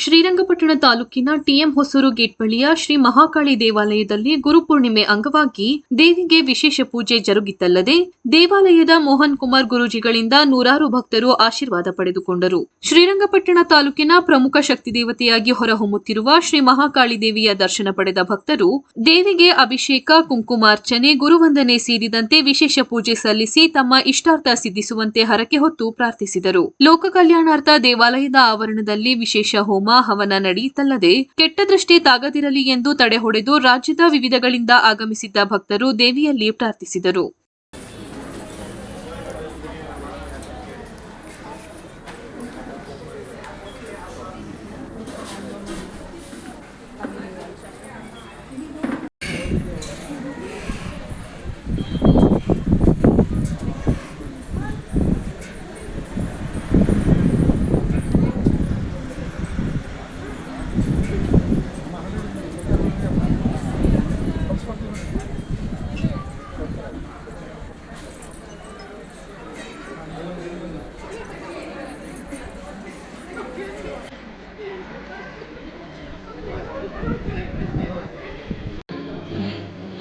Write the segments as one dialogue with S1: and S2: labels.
S1: ಶ್ರೀರಂಗಪಟ್ಟಣ ತಾಲೂಕಿನ TM Hosur gate ಬಳಿಯ ಶ್ರೀ ಮಹಾಕಾಳಿ ದೇವಾಲಯದಲ್ಲಿ ಗುರುಪೂರ್ಣಿಮೆ ಅಂಗವಾಗಿ ದೇವಿಗೆ ವಿಶೇಷ ಪೂಜೆ ಜರುಗಿತಲ್ಲದೆ ದೇವಾಲಯದ ಮೋಹನ್ ಕುಮಾರ್ ಗುರೂಜಿಗಳಿಂದ ನೂರಾರು ಭಕ್ತರು ಆಶೀರ್ವಾದ ಪಡೆದುಕೊಂಡರು. ಶ್ರೀರಂಗಪಟ್ಟಣ ತಾಲೂಕಿನ ಪ್ರಮುಖ ಶಕ್ತಿ ದೇವತೆಯಾಗಿ ಹೊರಹೊಮ್ಮುತ್ತಿರುವ ಶ್ರೀ ಮಹಾಕಾಳಿ ದೇವಿಯ ದರ್ಶನ ಪಡೆದ ಭಕ್ತರು ದೇವಿಗೆ ಅಭಿಷೇಕ ಕುಂಕುಮಾರ್ಚನೆ ಗುರುವಂದನೆ ಸೇರಿದಂತೆ ವಿಶೇಷ ಪೂಜೆ ಸಲ್ಲಿಸಿ ತಮ್ಮ ಇಷ್ಟಾರ್ಥ ಸಿದ್ಧಿಸುವಂತೆ ಹರಕೆ ಹೊತ್ತು ಪ್ರಾರ್ಥಿಸಿದರು. ಲೋಕ ಕಲ್ಯಾಣಾರ್ಥ ದೇವಾಲಯದ ಆವರಣದಲ್ಲಿ ವಿಶೇಷ ಹೋಮ ಹವನ ನಡೆಯಿತಲ್ಲದೆ ಕೆಟ್ಟ ದೃಷ್ಟಿ ತಾಗದಿರಲಿ ಎಂದು ತಡೆ ಹೊಡೆದು ರಾಜ್ಯದ ವಿವಿಧಗಳಿಂದ ಆಗಮಿಸಿದ್ದ ಭಕ್ತರು ದೇವಿಯಲ್ಲಿ ಪ್ರಾರ್ಥಿಸಿದರು.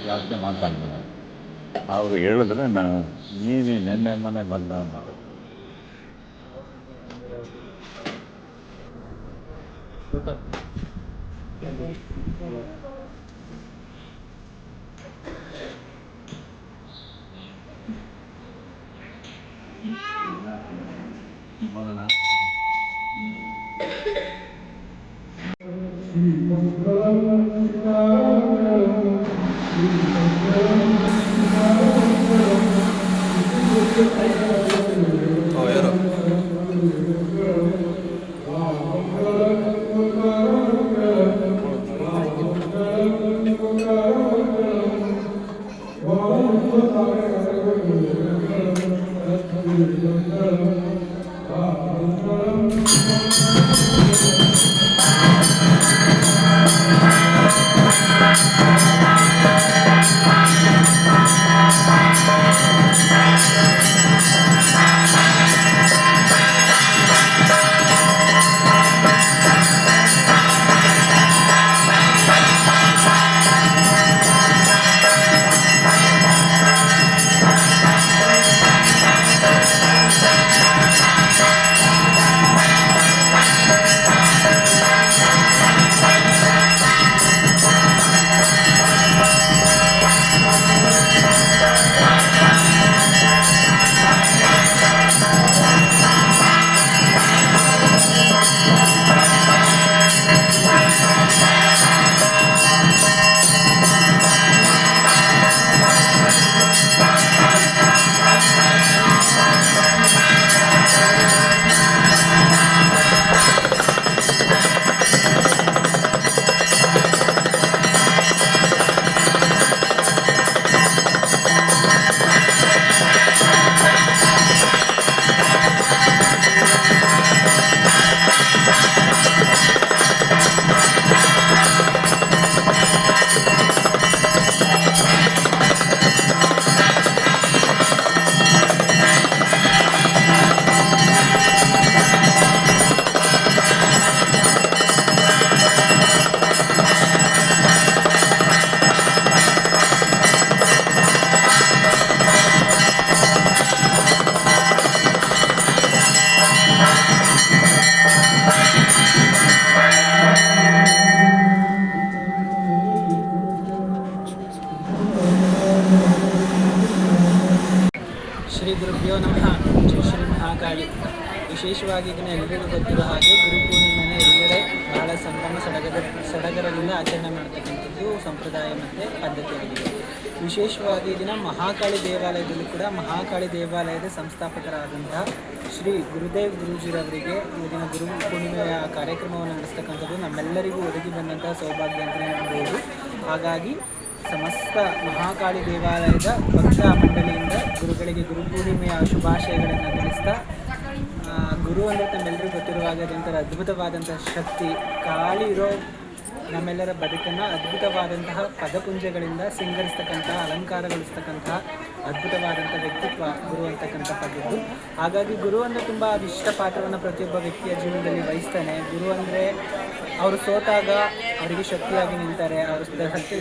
S2: ಯಾಕೆ ಮಾತಾಡ್ದ ಅವ್ರು ಹೇಳಿದ್ರೆ ನಾನು ನೀನು ನೆನ್ನೆ ಮನೆ ಬಂದ ಅಂತ. ಬರೋಣ?
S3: ಶ್ರೀ ಗುರುಭ್ಯೋ ನಮಃ. ಶ್ರೀ ಶ್ರೀ ಮಹಾಕಾಳಿ. ವಿಶೇಷವಾಗಿ ಇದನ್ನು ಎಲ್ಲರಿಗೂ ಗೊತ್ತಿರೋ ಹಾಗೆ ಗುರು ಪೂರ್ಣಿಮೆನ ಎಲ್ಲೆಡೆ ಬಹಳ ಸಂಭ್ರಮ ಸಡಗರ ಸಡಗರದಿಂದ ಆಚರಣೆ ಮಾಡ್ತಕ್ಕಂಥದ್ದು ಸಂಪ್ರದಾಯ ಮತ್ತು ಪದ್ಧತಿಯಾಗಿದೆ. ವಿಶೇಷವಾಗಿ ಇದನ್ನು ಮಹಾಕಾಳಿ ದೇವಾಲಯದಲ್ಲಿ ಕೂಡ ಮಹಾಕಾಳಿ ದೇವಾಲಯದ ಸಂಸ್ಥಾಪಕರಾದಂತಹ ಶ್ರೀ ಗುರುದೇವ್ ಗುರೂಜಿರವರಿಗೆ ಇವತ್ತಿನ ಗುರು ಪೂರ್ಣಿಮೆಯ ಕಾರ್ಯಕ್ರಮವನ್ನು ನಡೆಸ್ತಕ್ಕಂಥದ್ದು ನಮ್ಮೆಲ್ಲರಿಗೂ ಒದಗಿ ಬಂದಂತಹ ಸೌಭಾಗ್ಯ ಅಂತಲೇ ಹೇಳ್ಬೋದು. ಹಾಗಾಗಿ ಸಮಸ್ತ ಮಹಾಕಾಳಿ ದೇವಾಲಯದ ಭಕ್ತ ಮಂಡಳಿಯಿಂದ ಗುರುಗಳಿಗೆ ಗುರು ಪೂರ್ಣಿಮೆಯ ಶುಭಾಶಯಗಳನ್ನು ತಿಳಿಸ್ತಾ ಗುರು ಅಂದರೆ ತಮ್ಮೆಲ್ಲರಿಗೂ ಗೊತ್ತಿರುವ ಹಾಗೆ ಅದೊಂಥರ ಅದ್ಭುತವಾದಂಥ ಶಕ್ತಿ. ಕಾಳಿ ಇರೋ ನಮ್ಮೆಲ್ಲರ ಬದುಕನ್ನು ಅದ್ಭುತವಾದಂತಹ ಪದಪುಂಜಗಳಿಂದ ಸಿಂಗರಿಸ್ತಕ್ಕಂತಹ, ಅಲಂಕಾರಗೊಳಿಸ್ತಕ್ಕಂತಹ ಅದ್ಭುತವಾದಂಥ ವ್ಯಕ್ತಿತ್ವ ಗುರು ಅಂತಕ್ಕಂಥದ್ದು ಹಾಗಾಗಿ ಗುರು ಅಂದರೆ ತುಂಬ ವಿಶಿಷ್ಟ ಪಾತ್ರವನ್ನು ಪ್ರತಿಯೊಬ್ಬ ವ್ಯಕ್ತಿಯ ಜೀವನದಲ್ಲಿ ವಹಿಸ್ತಾನೆ. ಗುರು ಅಂದರೆ ಅವರು ಸೋತಾಗ ಅವರಿಗೆ ಶಕ್ತಿಯಾಗಿ ನಿಲ್ತಾರೆ ಅವರು ಸತ್ಯ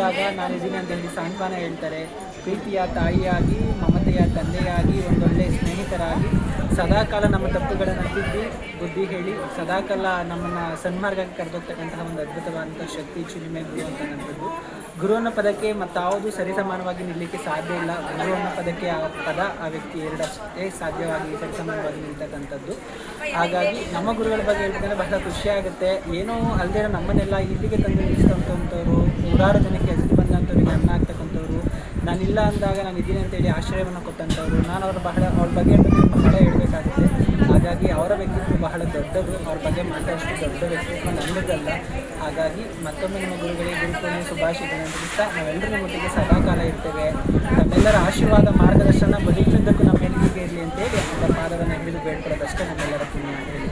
S3: ನಾನು ನಾನಿದ್ದೀನಿ ಅಂತ ಹೇಳಿ ಸಾಂತ್ವನ ಹೇಳ್ತಾರೆ. ಪ್ರೀತಿಯ ತಾಯಿಯಾಗಿ ಮಮತೆಯ ತಂದೆಯಾಗಿ, ಒಂದೊಳ್ಳೆ ಸ್ನೇಹಿತರಾಗಿ ಸದಾಕಾಲ ನಮ್ಮ ತಪ್ಪುಗಳನ್ನು ತಿದ್ದಿ ಬುದ್ಧಿ ಹೇಳಿ, ಸದಾಕಾಲ ನಮ್ಮನ್ನು ಸನ್ಮಾರ್ಗಕ್ಕೆ ಕರೆದೋಗ್ತಕ್ಕಂತಹ ಒಂದು ಅದ್ಭುತವಾದಂಥ ಶಕ್ತಿ ಚಿಲುಮೆ ಗುರು ಅಂತಕ್ಕಂಥದ್ದು ಗುರು ಅನ್ನೋ ಪದಕ್ಕೆ ಮತ್ತಾವುದು ಸರಿಸಮಾನವಾಗಿ ನಿಲ್ಲಕ್ಕೆ ಸಾಧ್ಯ ಇಲ್ಲ. ಗುರು ಅನ್ನೋ ಪದಕ್ಕೆ ಆ ಪದ, ಆ ವ್ಯಕ್ತಿ ಎರಡಷ್ಟೇ ಸಾಧ್ಯವಾಗಿ ಸರಿಸಮಾನವಾಗಿ ನಿಲ್ತಕ್ಕಂಥದ್ದು ಹಾಗಾಗಿ ನಮ್ಮ ಗುರುಗಳ ಬಗ್ಗೆ ಹೇಳ್ತಂದ್ರೆ ಬಹಳ ಖುಷಿ ಆಗುತ್ತೆ. ಏನೋ ಅಲ್ಲದೆ ನಮ್ಮನ್ನೆಲ್ಲ ಇಲ್ಲಿಗೆ ತಂದು ನಿಲ್ಲಿಸ್ತಕ್ಕಂಥವ್ರು ನೂರಾರು ಜನಕ್ಕೆ ಹೆಸರು ಬಂದಂಥವ್ರಿಗೆ ಅನ್ನ ಆಗ್ತಕ್ಕಂಥವ್ರು ನಾನಿಲ್ಲ ಅಂದಾಗ ನಾನು ಇದ್ದೀನಿ ಅಂತೇಳಿ ಆಶ್ರಯವನ್ನು ಕೊಟ್ಟಂಥವ್ರು. ನಾನು ಅವ್ರ ಬಹಳ, ಅವ್ರ ಬಗ್ಗೆ ಬಹಳ ಹೇಳಬೇಕಾಗುತ್ತೆ. ಹಾಗಾಗಿ ಅವರ ವ್ಯಕ್ತಿತ್ವ ಬಹಳ ದೊಡ್ಡದು. ಅವ್ರ ಬಗ್ಗೆ ಮಾತಾಡೋಷ್ಟು ದೊಡ್ಡ ವ್ಯಕ್ತಿತ್ವ ನನ್ನದಲ್ಲ ಹಾಗಾಗಿ ಮತ್ತೊಮ್ಮೆ ನಿಮ್ಮ ಗುರುಗಳಿಗೆ ಗುರುಪೂರ್ಣಿಮೆ ಶುಭಾಶಯಗಳನ್ನು ತಿಳಿಸ್ತಾ ನಾವೆಲ್ಲರೂ ನಿಮ್ಮೊಟ್ಟಿಗೆ ಸದಾಕಾಲ ಇರ್ತೇವೆ. ನಮ್ಮೆಲ್ಲರ ಆಶೀರ್ವಾದ ಮಾರ್ಗದರ್ಶನ ಬದುಕಿದ್ದಕ್ಕೂ ನಮ್ಮ ಹೆಣ್ಣಿಗೆ ಇರಲಿ ಅಂತೇಳಿ ಅವರ ಪಾದವನ್ನು ಹಿಡಿದು ಬೇಡ್ಕೊಳ್ಳೋದಷ್ಟೇ ನಮ್ಮೆಲ್ಲರ ಪುಣ್ಯ ಅಂತ ಹೇಳಿ